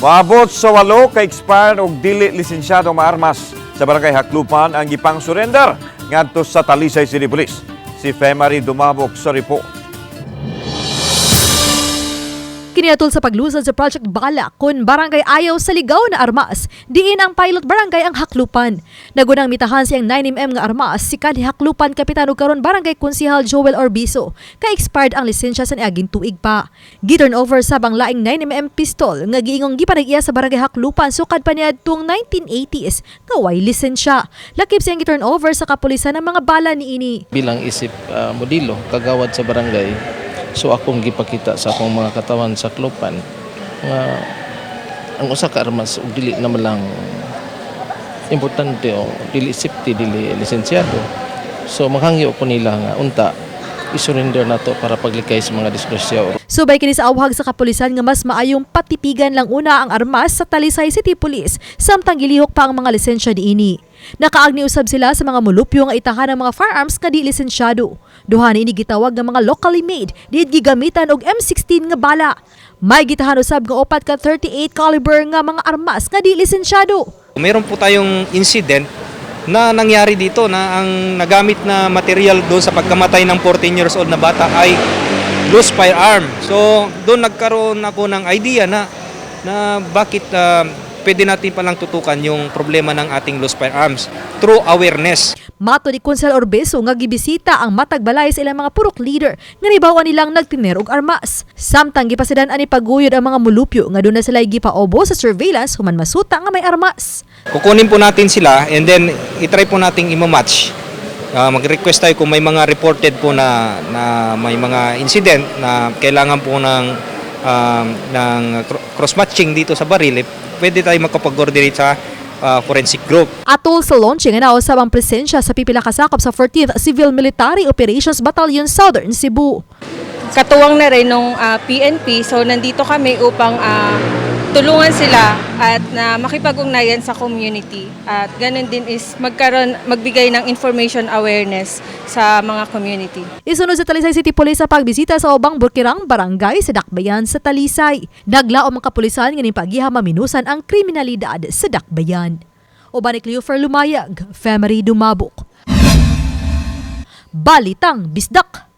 Maabot sa walo ka expired og dili lisensyado nga armas sa barangay Haklupan ang gipang surrender ngadto sa Talisay City Police. Si Femari Dumabok sa report. Kiniatol sa paglusad sa Project Bala kun barangay ayaw sa ligaw na armas, diin ang pilot barangay ang Haklupan. Nagunang mitahan siyang 9mm nga armas si kanhi Haklupan Kapitano karon barangay Konsihal Joel Orbiso, ka expired ang lisensya sa niaging tuig pa. Giturn over sa bang laing 9mm pistol nga giingong gipanag-iya sa barangay Haklupan sukad pa niya tung 1980s nga way lisensya. Lakip siyang giturn over sa kapulisan ng mga bala niini. bilang isip ah, modelo kagawad sa barangay so akong gipakita sa akong mga katawan sa klopan nga ang usa ka armas ug dili naman lang importante o dili safety dili lisensyado. So maghangyo ko nila nga unta isurrender nato para paglikay sa mga disgrasya Subay kini sa awhag sa kapulisan nga mas maayong patipigan lang una ang armas sa Talisay City Police samtang gilihok pa ang mga lisensya niini. Nakaagni usab sila sa mga mulupyo nga itahan ng mga firearms nga di lisensyado. Duha ni ini gitawag nga mga locally made did gigamitan og M16 nga bala. May gitahan usab nga opat ka 38 caliber nga mga armas nga di lisensyado. Meron po tayong incident na nangyari dito na ang nagamit na material doon sa pagkamatay ng 14 years old na bata ay loose firearm. So doon nagkaroon ako ng idea na na bakit ah, pwede natin palang tutukan yung problema ng ating loose firearms through awareness. Mato ni Konsel Orbeso nga gibisita ang matag balay sa ilang mga purok leader nga nibawan nilang nagtiner og armas. Samtang gipasidan ani paguyod ang mga mulupyo nga doon na sila gipaobo sa surveillance human masuta nga may armas. Kukunin po natin sila and then itry po nating i-match. Ah, mag-request tayo kung may mga reported po na, na may mga incident na kailangan po ng, um, ng cr- cross-matching dito sa baril, eh, pwede tayo makapag-coordinate sa ah, forensic group. Atol sa launching nga nausab ang presensya sa pipila kasakop sa 14th Civil Military Operations Battalion Southern Cebu. katuwang na rin ng PNP. So nandito kami upang ah, tulungan sila at na makipag-ugnayan sa community. At ganun din is magkaroon magbigay ng information awareness sa mga community. Isunod sa Talisay City Police sa pagbisita sa ubang Burkirang Barangay sa Dakbayan sa Talisay. Naglaom ang kapulisan nga pagiha maminusan ang kriminalidad sa Dakbayan. Uban ni Cleofer Lumayag, Femery Dumabok. Balitang Bisdak.